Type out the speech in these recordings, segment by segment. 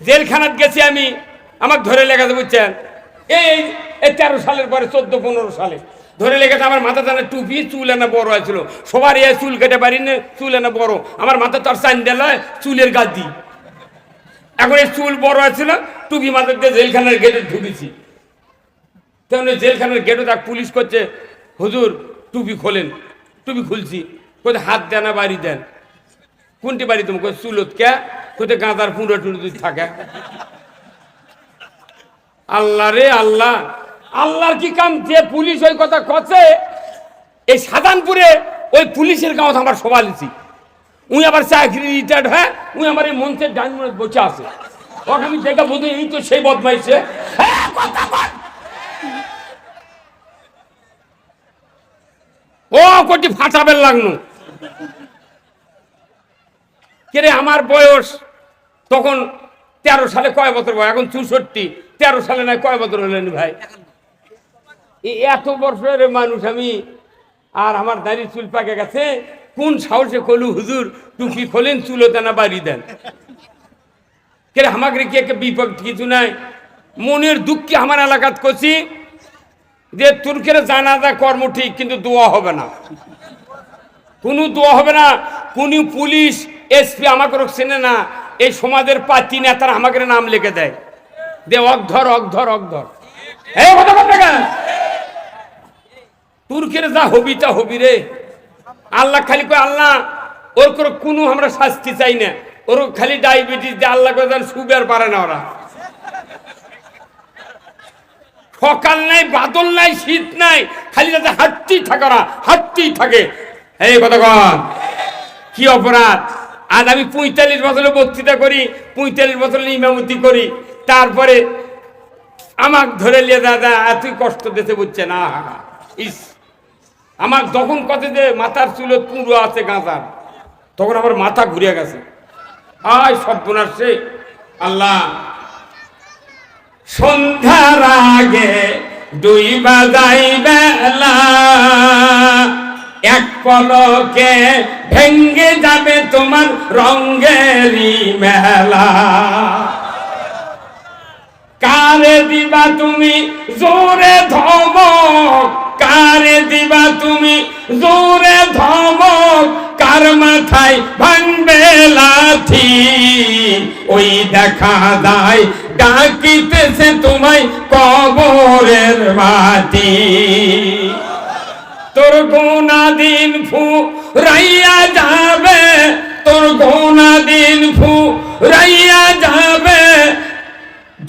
জেলখানাত গেছি আমি, আমাকে ধরে লেগেছে বুঝছেন? এই এই তেরো সালের পরে চোদ্দ, পনেরো সালে। ধরে লেগেছে আমার মাথা টানা টুপি, চুল এনে বড় হয়েছিল সবার এ চুল কেটে পারি না, চুল এনে বড়। আমার মাথা তোর চান্ডেল হয়, চুলের গাদি। এখন এই চুল বড় হয়েছিল টুপি মাথার দিয়ে জেলখানার গেটে ঢুকেছি। ওই জেলখানার গেটে তাক পুলিশ করছে, হুজুর, টুপি খোলেন, টুপি খুলছি। কোথায় হাত দেন বাড়ি দেন। কোনটি বাড়ি তুমি? চুলত কে কোথায় গাঁদার পুরো টুরো থাকে। আল্লাহ রে আল্লাহ আল্লাহর কি কাম? যে পুলিশ ওই কথা কছে এই সাধানপুরে ওই পুলিশের গাঁত আমার সবালিছি উই আবার চাকরি রিটায়ার্ড হ্যাঁ? উই আমার এই মঞ্চের ডান বসে আছে। ওকে আমি দেখা বোধ এই তো সেই বদমাইছে হ্যাঁ, কথা। ও কোটি ফাটাবেন লাগনু। কেরে আমার বয়স? তখন তেরো সালে কয় বছর বয়স? এখন চৌষট্টি। তেরো সালে নয়, কয় বছর হলেন ভাই? এত বছরের মানুষ আমি, আর আমার দাড়ি চুল পাকে গেছে। কোন সাহসে কলু, হুজুর, টুপি খোলেন চুলোতে না বাড়ি দেন? কেরে আমাকে কি একটা বিপদ, কিছু নাই। মনের দুঃখে আমার এলাকাত করছি যে তুর্কের জানাজা কর্ম ঠিক, কিন্তু দোয়া হবে না। কোনো দোয়া হবে না। কোন পুলিশ, এসপি আমাকে চেনে না। এই সমাজের পাতি নেতারা আমাকে নাম লিখে দেয়। দে অগধর অগধর অগধর এই কথা কেন? তুর্কের যা হবি তা হবি রে। আল্লাহ খালি কয়, আল্লাহ, ওর করে কোনো আমরা শাস্তি চাই না। ওর খালি ডায়াবেটিস দিয়ে আল্লাহ করে দেন সুগার পারে না ওরা। সকাল নাই, বাদল নাই, শীত নাই, খালি যাতে হাঁটতেই থাকে ওরা, হাঁটতেই থাকে। এই কথা কি অপরাধ? আজ আমি পঁয়তাল্লিশ বছরে বক্তৃতা করি, পঁয়তাল্লিশ বছর ইমামতি করি। তারপরে আমাকে ধরে নিয়ে, দাদা, এতই কষ্ট দিতে বুঝছে না ইস, আমার যখন কত যে মাথার চুলো পুরো আছে গাঁজার, তখন আমার মাথা ঘুরে গেছে। আয়, সর্বনাশ রে, আল্লাহ। সন্ধ্যার আগে দুই বাজাই বেলা, এক পলকে ভেঙ্গে যাবে তোমার রঙ্গেরি মেলা। কারে দিবা তুমি জোরে ধমক? কারে দিবা তুমি জোরে ধমক? কার মাথায় ভাঙবে লাথি ওই দেখা দায় ডাকিতেছে তোমায় কবরের মাটি। তোর গোনা দিন ফু রাইয়া যাবে, তোর গোনা দিন ফু রাইয়া যাবে।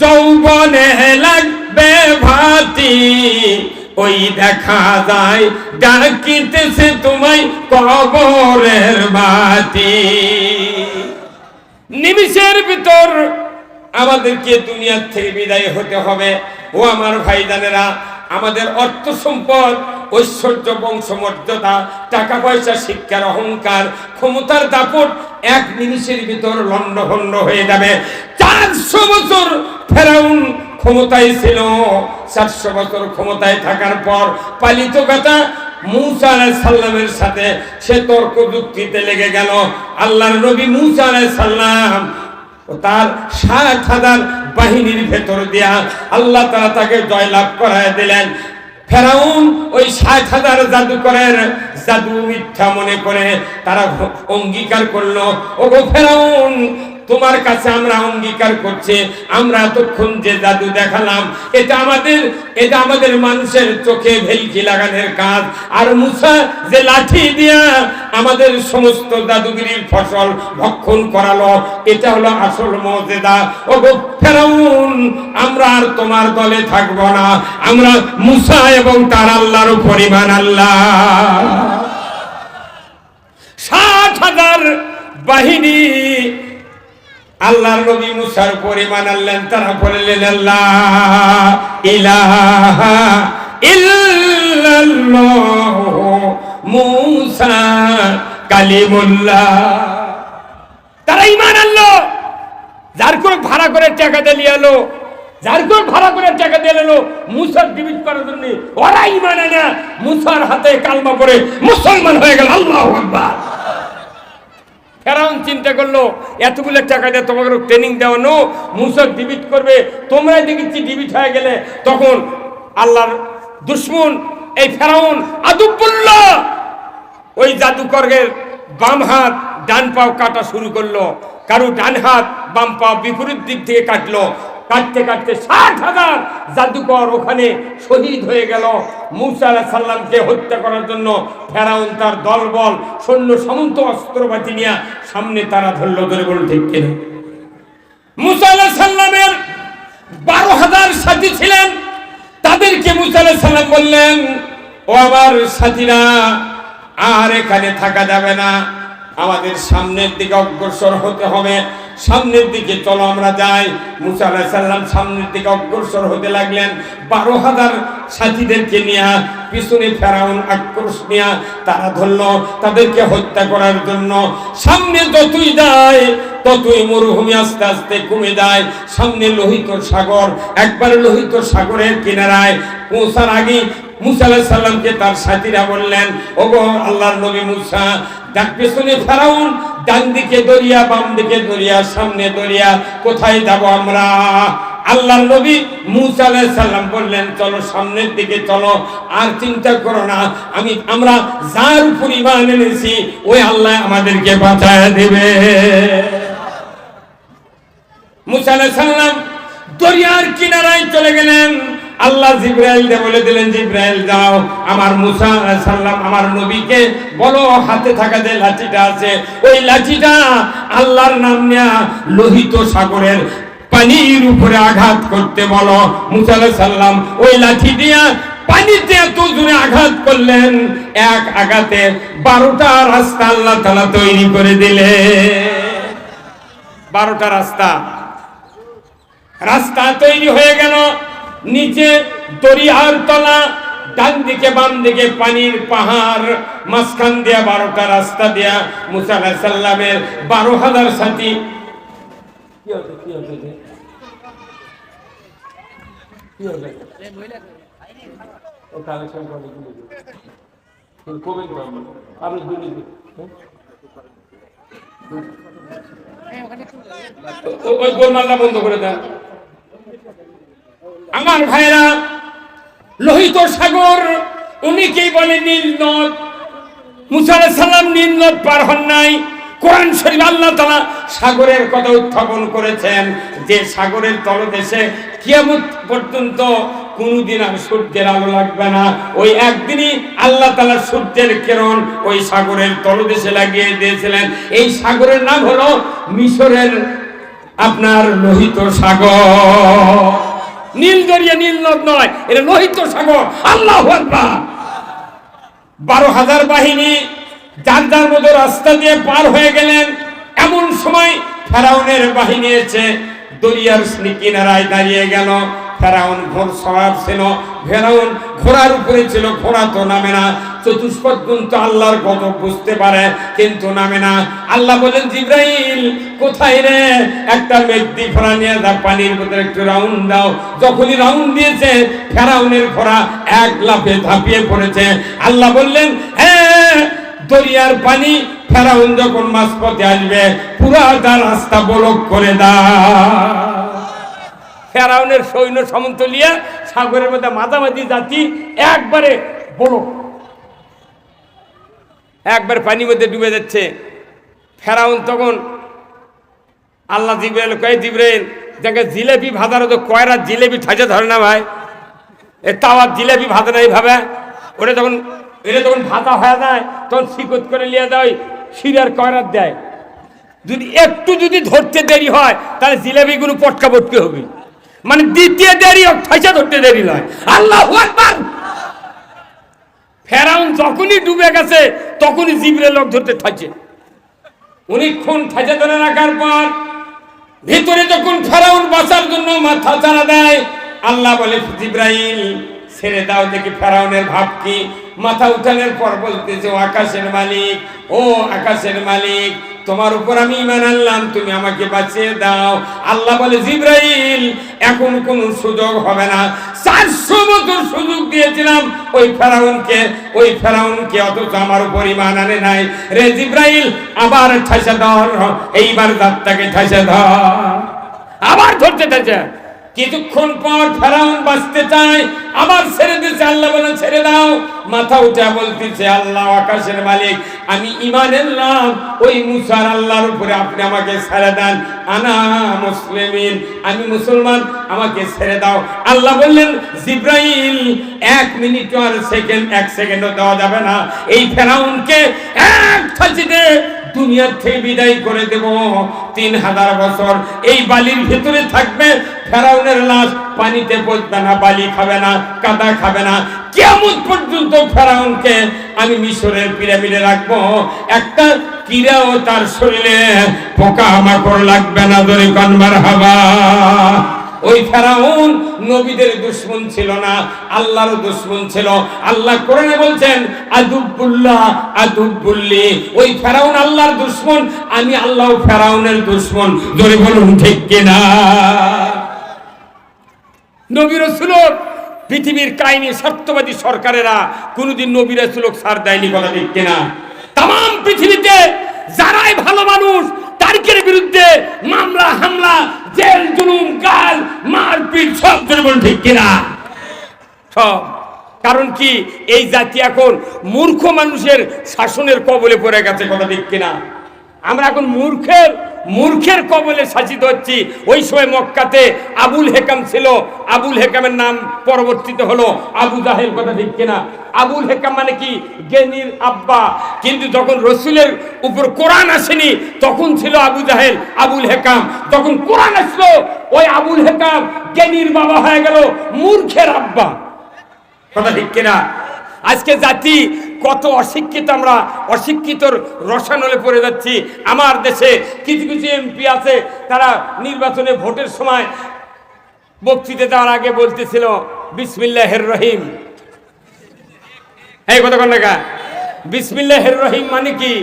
যৌবনে লাগবে ভাতি, ওই দেখা যায় ডাকিতেছে তোমায় কবরের বাতি নিমিষের ভিতর আমাদেরকে দুনিয়ার থেকে বিদায় হতে হবে। ও আমার ভাইজানেরা, আমাদের অর্থ সম্পদ ঐশ্বর্য, বংশমর্যাদা টাকা পয়সা শিক্ষার অহংকার, ক্ষমতার দাপট এক নিমিষের ভিতর লন্ডভন্ড হয়ে যাবে। চারশো বছর ফেরাউন ক্ষমতায় ছিল। চারশো বছর ক্ষমতায় থাকার পর পালিত কথা মুসা আলাহ সাল্লামের সাথে সে তর্ক যুক্তিতে লেগে গেল। আল্লাহর নবী মুসা আলাহ সাল্লাম তার ষাট হাজার বাহিনীর ভেতর দিয়া আল্লাহ তারা তাকে জয়লাভ করায় দিলেন। ফেরাউন ওই ষাট হাজার জাদুকরের জাদু মিথ্যা মনে করে তারা অঙ্গীকার করল। ও গো ফেরাউন তোমার কাছে আমরা অঙ্গীকার করছি, আমরা এতক্ষণ যে জাদু দেখালাম, এটা আমাদের এটা আমাদের মানুষের চোখে ভেলকি লাগানোর কাজ। আর মুসা যে লাঠি দিয়া আমাদের সমস্ত জাদুগিরির ফসল ভক্ষণ করালো, এটা হলো আসল মজেদা ও ফেরাউন, আমরা আর তোমার দলে থাকব না। আমরা মুসা এবং তার আল্লাহর পরিমাণ আল্লাহ। ষাট হাজার বাহিনী আল্লাহর নবী মুসার পরিমাণ আনলেন তারা বললেন, আল্লাহ, ইলাহা ইল্লাল্লাহ মুসা কালিমুল্লাহ। তারা ইমান আনলো। যার করে ভাড়া করে টাকা দিয়ে এলো, যার করে ভাড়া করে টাকা দিয়ে এলো, মুসার ডিবিট করার জন্য ওরা ইমান আনা মুসার হাতে কালমা পরে মুসলমান হয়ে গেল। আল্লাহ আকবার। ফেরাউন চিন্তা করল, এতগুলো টাকা দিয়ে তোমাকে ট্রেনিং দেওয়ানো মুসাক ডিবিট করবে, তোমরাই দেখেছি ডিবিট হয়ে গেলে। তখন আল্লাহর দুশ্মন, এই ফেরাউন আদুবুল্লাহ, ওই জাদুকরের বাম হাত ডান পাও কাটা শুরু করল। কারও ডান হাত বাম পাও বিপরীত দিক থেকে কাটলো। কাটতে কাটতে ষাট হাজার জাদুকর ওখানে শহীদ হয়ে গেল। মুসা আলাহ সাল্লামকে হত্যা করার জন্য ফেরাউন তার দলবল, সৈন্য, সমন্ত অস্ত্রপাতি নিয়ে সামনে তারা ধরলো ধরে বলুন ঠিক কিনা মুসা আলাহ সাল্লামের বারো হাজার সাথী ছিলেন। তাদেরকে মুসা আলাহ সাল্লাম বললেন, ও আমার সাথীরা, আর এখানে থাকা যাবে না। আমাদের সামনের দিকে অগ্রসর হতে হবে। সামনের দিকে চলো আমরা যাই। মুসা আলাহ সাল্লাম সামনের দিকে অগ্রসর হতে লাগলেন। বারো হাজার সাথীদেরকে নিয়ে, পিছনে ফেরাউন আক্রোশ নিয়ে তারা ধরল, তাদেরকে হত্যা করার জন্য। সামনে যতই যায়, ততই মরুভূমি আস্তে আস্তে কমে যায়। সামনে লোহিত সাগর, একবার লোহিত সাগরের কিনারায় পৌঁছার আগে মুসা সাল্লামকে তার সাথীরা বললেন, ওগো আল্লাহর নবী মুসা ডাক পেছনে ফেরাউন ডান দিকে দরিয়া, বাম দিকে দরিয়া, সামনে দরিয়া, কোথায় যাব আমরা? আল্লাহর নবী মুসা সালাম বললেন, চলো সামনের দিকে চলো, আর চিন্তা করো না, আমি, আমরা যার উপর ঈমান এনেছি, ওই আল্লাহ আমাদেরকে বাঁচায় দেবে। মুসা সালাম দরিয়ার কিনারায় চলে গেলেন। আল্লাহ জিব্রাইল দে বলে দিলেন, জিব্রাইল যাও, আমার মুসা সালাম, আমার নবীকে বলো, হাতে থাকা যে লাঠিটা আছে, ওই লাঠিটা আল্লাহর নাম নেয়া লোহিত সাগরের পানির উপরে আঘাত করতে বলো। মুসা সালাম ওই লাঠি দিয়া পানিতে এত জোরে আঘাত করলেন, এক আঘাতে বারোটা রাস্তা আল্লাহ তালা তৈরি করে দিলে বারোটা রাস্তা। রাস্তা তৈরি হয়ে গেল। নিচে দরিয়ার তলা ডান দিকে বাম দিকে পানির পাহাড়, মাঝখান দিয়া বারোটা রাস্তা দিয়া মুসা আলাইহিস বারো হাজার সাথী ও- ওই গোলমালটা বন্ধ করে দেন। আমার ভাইরা লোহিত সাগর উনিকেই বলে নীল নদ? মুসা আলাইহিস সালাম নীল নদ পার হন নাই। কোরআন শরীফ আল্লাহ তাআলা সাগরের কথা উত্থাপন করেছেন। যে সাগরের তলদেশে কিয়ামত পর্যন্ত কোনদিন আর সূর্যের আলো লাগবে না। ওই একদিনই আল্লাহ তালা সূর্যের কিরণ ওই সাগরের তলদেশে লাগিয়ে দিয়েছিলেন। এই সাগরের নাম হলো মিশরের আপনার লোহিত সাগর। নীল দরিয়া নীল নদ নয়, এটা লোহিত সাগর। আল্লাহ বারো হাজার বাহিনী যার যার মতো রাস্তা দিয়ে পার হয়ে গেলেন। এমন সময় ফেরাউনের বাহিনী এসে দরিয়ার কিনারায় দাঁড়িয়ে গেল। ফেরাউন ঘোর সবার ছিল। ফেরাউন ঘোড়ার উপরে ছিল, ঘোড়া তো নামে না। চতুষ্পদ পর্যন্ত আল্লাহর গজব বুঝতে পারে, কিন্তু নামে না। আল্লাহ বলেন, জিব্রাইল, কোথায় রে? একটা মেঘদি ঘোড়া নিয়ে যা, পানির ভিতরে একটু রাউন্ড দাও। যখনই রাউন্ড দিয়েছে, ফেরাউনের ঘোড়া এক লাফে ঝাঁপিয়ে পড়েছে। আল্লাহ বললেন হ্যাঁ দরিয়ার পানি, ফেরাউন যখন মাঝপথে আসবে পুরাটা রাস্তা বলক করে দাও। ফেরাউনের সৈন্য সামন্ত লিয়া সাগরের মধ্যে মাঝামাঝি জাতি একবারে বলো। একবার পানির মধ্যে ডুবে যাচ্ছে। ফেরাউন তখন আল্লাহ জিব্রাইল কয়ে, জিব্রাইল, দেখে জিলেপি ভাজার তো কয়রা জিলেপি ঠাজে ধরে না ভাই? এ তাওয়ার জিলেপি ভাজা না এইভাবে? ওটা যখন, এটা যখন ভাজা হয়ে যায়, তখন শিকত করে নিয়ে দেয় শিরার কয়রার দেয়। যদি একটু যদি ধরতে দেরি হয়, তাহলে জিলেপিগুলো পটকা পটকে হবে। মানে দ্বিতীয় দেরি হোক ঠাইসা ধরতে দেরি নয়। আল্লাহ ফেরাউন যখনই ডুবে গেছে, তখনই জিবরে লোক ধরতে থাকছে। অনেকক্ষণ ঠাইসা ধরে রাখার পর, ভিতরে যখন ফেরাউন বাঁচার জন্য মাথা চারা দেয়, আল্লাহ বলে, জিব্রাইল, ছেড়ে দাও দেখি ফেরাউনের ভাব কি। মাথা উঠানোর পর বলতেছে, ও আকাশের মালিক, ও আকাশের মালিক তোমার উপর আমি ইমান আনলাম, তুমি আমাকে বাঁচিয়ে দাও। আল্লাহ বলে, জিব্রাইল, এখন কোন সুযোগ হবে না। চারশো বছর সুযোগ দিয়েছিলাম ওই ফেরাউনকে ওই ফেরাউনকে অথচ আমার উপর ইমান আনে নাই। রে জিব্রাইল, আবার ঠাসে ধর, এইবার দাঁতটাকে ঠাসে ধর। আবার ধরতে থাকছে কিছুক্ষণ পর ফেরাউন বাঁচতে চায়, আবার ছেড়ে দিচ্ছে আল্লাহ বলে, ছেড়ে দাও। মাথা উঠে বলতেছে, আল্লাহ, আকাশের মালিক, আমি ইমানের নাম ওই মুসার আল্লাহর উপরে আপনি আমাকে ছেড়ে দেন। আনা মুসলিমিন, আমি মুসলমান, আমাকে ছেড়ে দাও। আল্লাহ বললেন, জিব্রাইল, এক মিনিট আর সেকেন্ড, এক সেকেন্ডও দেওয়া যাবে না। এই ফেরাউনকে এক ফাঁসিতে দুনিয়ার থেকে বিদায় করে দেব। তিন হাজার বছর এই বালির ভেতরে থাকবে ফেরাউনের লাশ পানিতে পচবে না, বালি খাবে না, কাদা খাবে না। কেমন পর্যন্ত ফেরাউনকে আমি মিশরের পিরামিডে রাখব? একটা কিরাও তার শরীরে পোকা মাকড় লাগবে না দরে কনবার হাবা ওই ফেরাউন নবীদের দুশ্মন ছিল না আল্লাহর দুশ্মন ছিল। আল্লাহ কোরআনে বলছেন, আদুবুল্লাহ, আদুবুল্লি। ওই ফেরাউন আল্লাহর দুশ্মন, আমি আল্লাহ ফেরাউনের দুশ্মন। ধরে বলুন ঠিক কিনা? নবী রসুলক পৃথিবীর কাহিনী সত্যবাদী সরকারেরা কোনোদিন নবী রসুলক সার দেয়নি কথা ঠিক কিনা? তাম পৃথিবীতে যারাই ভালো মানুষ, তারিখের বিরুদ্ধে মামলা, হামলা, জেল, জুলুম, গাল, মারপিট, সব বলুন ঠিক কিনা? সব। কারণ কি? এই জাতি এখন মূর্খ মানুষের শাসনের কবলে পড়ে গেছে কথা ঠিক কিনা? আমরা এখন মূর্খের মূর্খের কবলে শাসিত হচ্ছি ওই সময় মক্কাতে আবুল হেকাম ছিল। আবুল হেকামের নাম পরবর্তীতে হলো আবু জাহেল, কথা ঠিক কিনা? আবুল হেকাম মানে কি? জ্ঞানীর আব্বা। কিন্তু যখন রসুলের উপর কোরআন আসেনি, তখন ছিল আবু জাহেল, আবুল হেকাম। তখন কোরআন আসলো, ওই আবুল হেকাম জ্ঞানীর বাবা হয়ে গেল মূর্খের আব্বা। কথা ঠিক কিনা? আজকে জাতি কত অশিক্ষিত আমরা অশিক্ষিতর রসানলে পড়ে যাচ্ছি। আমার দেশে কিছু কিছু এমপি আছে তারা নির্বাচনে ভোটের সময় বক্তৃতা দেওয়ার আগে বলতেছিল বিসমিল্লাহের রহিম। এই কথা কন না বিসমিল্লাহের রহিম মানে কি?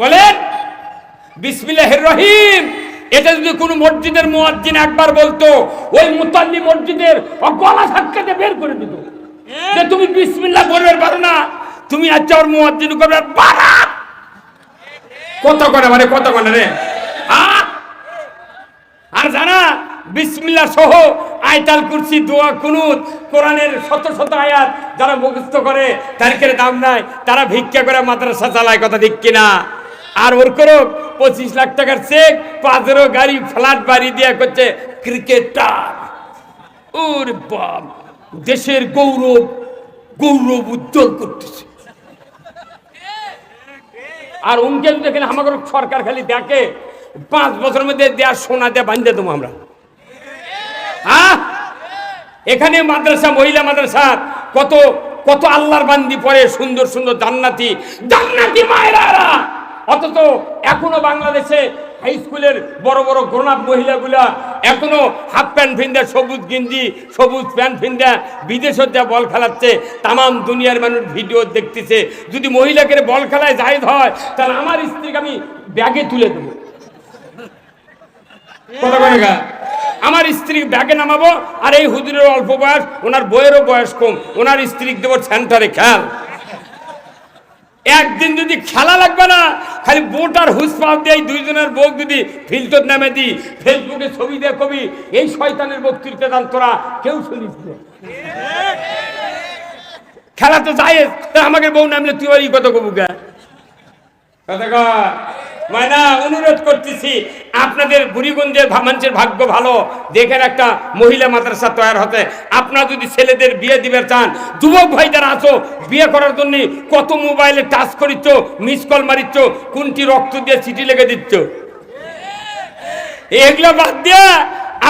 বলেন বিসমিল্লাহির রহিম। এটা যদি কোনো মসজিদের মুয়াজ্জিন একবার বলতো ওই মুতাল্লি মসজিদের গলা ধাক্কাতে বের করে দিত। যে তুমি বিসমিল্লাহ বলবে পারো না। তুমি আচ্ছা ওর মুয়াজ্জিন করবে বারা কত করে মানে কত করে রে? আর জানা, বিসমিল্লাহ সহ আয়তাল কুরসি, দোয়া, কুনুত, কোরআনের শত শত আয়াত যারা মুখস্থ করে তারিখের দাম নাই, তারা ভিক্ষা করে মাদ্রাসা চালায়, কথা ঠিক কিনা? আর ওর করো, পঁচিশ লাখ টাকার চেক, পাঁচেরও গাড়ি, ফ্ল্যাট বাড়ি দিয়ে করছে ক্রিকেটার। ওর বাপ দেশের গৌরব গৌরব উজ্জ্বল করতেছে। আর উনকে দেখলে দেখেন আমাকে সরকার খালি দেখে, পাঁচ বছরের মধ্যে দেয়া সোনা দেয়া বান্ধে দেবো আমরা। হ্যাঁ? এখানে মাদ্রাসা, মহিলা মাদ্রাসা, কত কত আল্লাহর বান্দি পরে সুন্দর সুন্দর জান্নাতি। জান্নাতি মায়েরা! অথচ এখনও বাংলাদেশে হাই স্কুলের বড় বড় গ্রোনাপ মহিলাগুলা এখনও হাফ প্যান্ট ফিন্দা সবুজ গেঞ্জি সবুজ প্যান্ট ফিন্দা বিদেশে যা বল খেলাচ্ছে তাম দুনিয়ার মানুষ ভিডিও দেখতেছে। যদি মহিলাকে বল খেলায় জায়দ হয়, তাহলে আমার স্ত্রীকে আমি ব্যাগে তুলে দেবো। আমার স্ত্রী ব্যাগে নামাবো, আর এই হুজুরের অল্প বয়স, ওনার বইয়েরও বয়স কম, ওনার স্ত্রী দেবো সেন্টারে খেয়াল। একদিন যদি খেলা লাগবে না, খালি বোট আর হুস পাও দিয়ে দুইজনের বোক যদি ফিল্টার নামে দি ফেসবুকে ছবি দিয়ে কবি এই শয়তানের বক্তৃতা দান তোরা কেউ শুনিস। খেলা তো যায় আমাকে বউ নামলে তুই ওই কত কবু গা কথা কয়। না অনুরোধ করতেছি আপনাদের বুড়িগঞ্জের মানুষের ভাগ্য ভালো। দেখেন একটা মহিলা মাদ্রাসা তৈরি হতে। আপনার যদি ছেলেদের বিয়ে দিবে চান, যুবক ভাই যারা আছো, বিয়ে করার জন্য কত মোবাইলে টাচ করিচ্ছ মিস কল মারিচ্ছ, কোনটি রক্ত দিয়ে চিঠি লেগে দিচ্ছ? এগুলো বাদ দিয়ে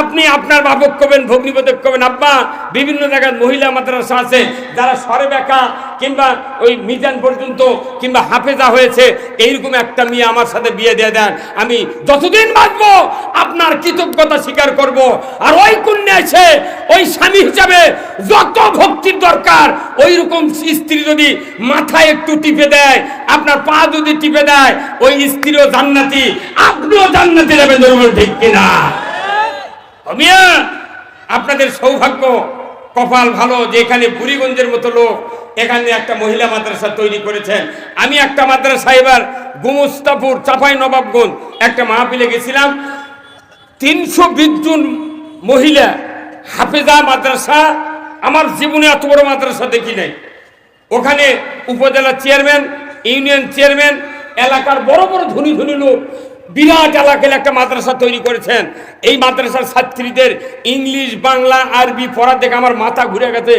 আপনি আপনার বাবক কবেন ভগ্নিপদক কবেন আব্বা, বিভিন্ন জায়গায় মহিলা মাদ্রাসা আছে, যারা সরে বেকা কিংবা ওই মিজান পর্যন্ত কিংবা হাফেজা হয়েছে, এইরকম একটা মেয়ে আমার সাথে বিয়ে দিয়ে দেন। আমি যতদিন বাঁচবো, আপনার কৃতজ্ঞতা স্বীকার করব। আর ওই কন্যা এসে, ওই স্বামী হিসাবে যত ভক্তির দরকার ওই রকম স্ত্রী যদি মাথায় একটু টিপে দেয়, আপনার পা যদি টিপে দেয়, ওই স্ত্রীও জান্নাতি, আপনিও জান্নাতি যাবেন ঠিক কিনা? মিয়া আপনাদের সৌভাগ্য, কপাল ভালো যে এখানে বুড়িগঞ্জের মতো লোক, এখানে একটা মহিলা মাদ্রাসা তৈরি করেছেন। আমি একটা মাদ্রাসা এবার গুমস্তাপুর, চাপাই নবাবগঞ্জ, একটা মাহফিলে গেছিলাম। তিনশো বিশ জন মহিলা হাফেজা মাদ্রাসা, আমার জীবনে এত বড় মাদ্রাসা দেখি নাই। ওখানে উপজেলা চেয়ারম্যান, ইউনিয়ন চেয়ারম্যান, এলাকার বড় বড় ধনী ধনী লোক বিরাট এলাকায় একটা মাদ্রাসা তৈরি করেছেন। এই মাদ্রাসার ছাত্রীদের ইংলিশ, বাংলা, আরবি পড়া দেখে আমার মাথা ঘুরে গেছে।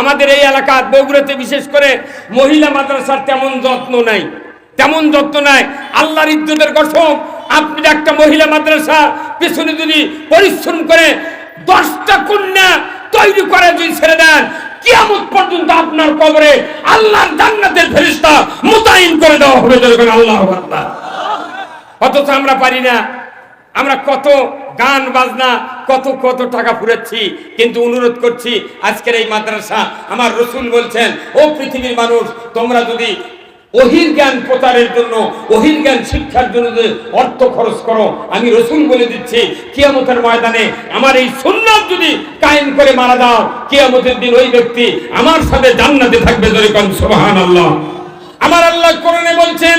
আমাদের এই এলাকা বগুড়াতে বিশেষ করে মহিলা মাদ্রাসার তেমন যত্ন নাই। তেমন যত্ন নাই। আল্লাহর ইজ্জতের কসম, আপনি একটা মহিলা মাদ্রাসা পেছনে যদি পরিশ্রম করে দশটা কন্যা তৈরি করে যদি ছেড়ে দেন, কিয়ামত পর্যন্ত আপনার কবরে আল্লাহর জান্নাতের ফেরিস্তা মোতায়েন করে দেওয়া হবে আল্লাহ আকবার। অথচ আমরা পারি না। আমরা কত গান, বাজনা, কত কত টাকা ফুরাচ্ছি। কিন্তু অনুরোধ করছি, আজকের এই মাদ্রাসা আমার রসুল বলছেন, ও পৃথিবীর মানুষ, তোমরা যদি অহির জ্ঞান প্রচারের জন্য, অহির জ্ঞান শিক্ষার জন্য যদি অর্থ খরচ করো, আমি রসুল বলে দিচ্ছি, কিয়ামতের ময়দানে আমার এই সুন্নাত যদি কায়েম করে মারা দাও, কিয়ামতের দিন ওই ব্যক্তি আমার সাথে জান্নাতে থাকবে যদি সোহান আল্লাহ আমার আল্লাহ কোরআনে বলছেন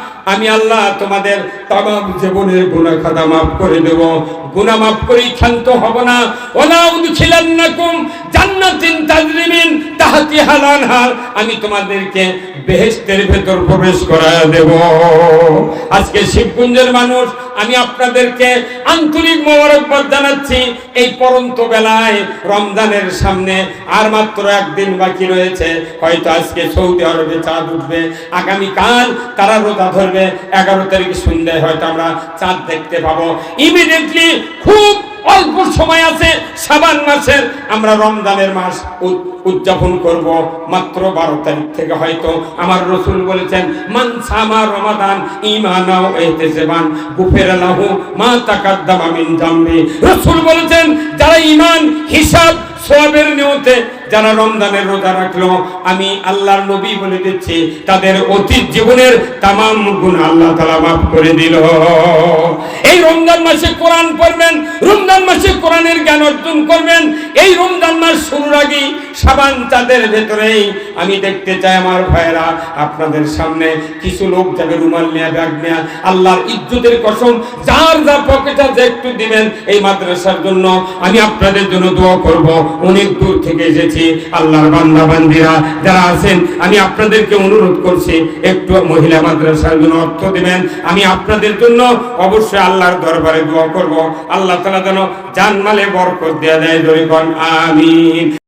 আমি আল্লাহ তোমাদের তামাম জীবনের গুনাহ খাতা মাফ করে দেব। গুনাহ মাফ করেই ক্ষান্ত হব না। ওলা উদখিলান্নাকুম জান্নাতিন তাজরিমিন তাহাতিহাল আনহার আমি তোমাদেরকে বেহেশতের ভেতর প্রবেশ করায় দেব। আজকে শিবকুঞ্জের মানুষ, আমি আপনাদেরকে আন্তরিক মোবারকবাদ জানাচ্ছি। এই পরন্ত বেলায় রমজানের সামনে আর মাত্র একদিন বাকি রয়েছে। হয়তো আজকে সৌদি আরবে চাঁদ উঠবে। আগামীকাল তারা রোজা ধরবে এগারো তারিখ সন্ধ্যায় হয়তো আমরা চাঁদ দেখতে পাবো। ইমিডিয়েটলি খুব অল্প সময় আছে, সাবান মাসের, আমরা রমজানের মাস উদযাপন করব। মাত্র বারো তারিখ থেকে হয়তো আমার রসুল বলেছেন, মান সামা রমাদান ইমানাও এহতেসেবান গুফের লাহু মা তাকাদ্দামা মিন জামবি রসুল বলেছেন, যারা ইমান হিসাব, সোয়াবের নিয়তে যারা রমজানের রোজা রাখল, আমি আল্লাহর নবী বলে দিচ্ছি, তাদের অতীত জীবনের তামাম গুণ আল্লাহ তালা মাফ করে দিল। এই রমজান মাসে কোরআন পড়বেন, রমজান মাসে কোরআনের জ্ঞান অর্জন করবেন, এই রমজান মাস শুরুর আগেই সাবান তাদের ভেতরেই আমি দেখতে চাই আমার ভাইয়েরা। আপনাদের সামনে কিছু লোক যাবে রুমাল নিয়ে, ব্যাগ নিয়ে। আল্লাহর ইজ্জতের কসম, যার যা পকেট আছে একটু দিবেন এই মাদ্রাসার জন্য। আমি আপনাদের জন্য দোয়া করব। অনেক দূর থেকে এসেছি আল্লাহর বান্দা, বান্দিরা যারা আছেন, আমি আপনাদেরকে অনুরোধ করছি, একটু মহিলা মাদ্রাসার জন্য অর্থ দিবেন। আমি আপনাদের জন্য অবশ্যই আল্লাহর দরবারে দোয়া করব। আল্লাহ তাআলা যেন জানমালে বরকত দেয়া দেয় জরিগণ আমিন।